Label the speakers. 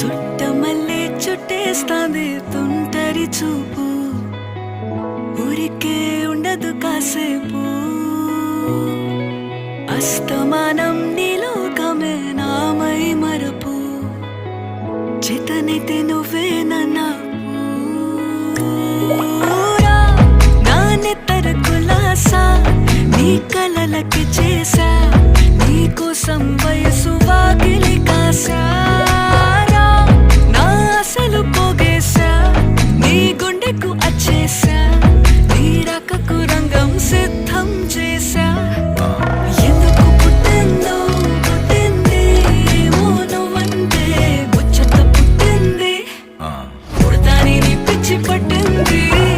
Speaker 1: చుట్ట మళ్ళీ చుట్టేస్తాంది తుంటరి చూపు. ఊరికే ఉండదు కాసేపు. అస్తమానం నీలోకమే నామై మరపు. చితనితే నువ్వే నన్నా నా నెత్తర నీ కలలకి చే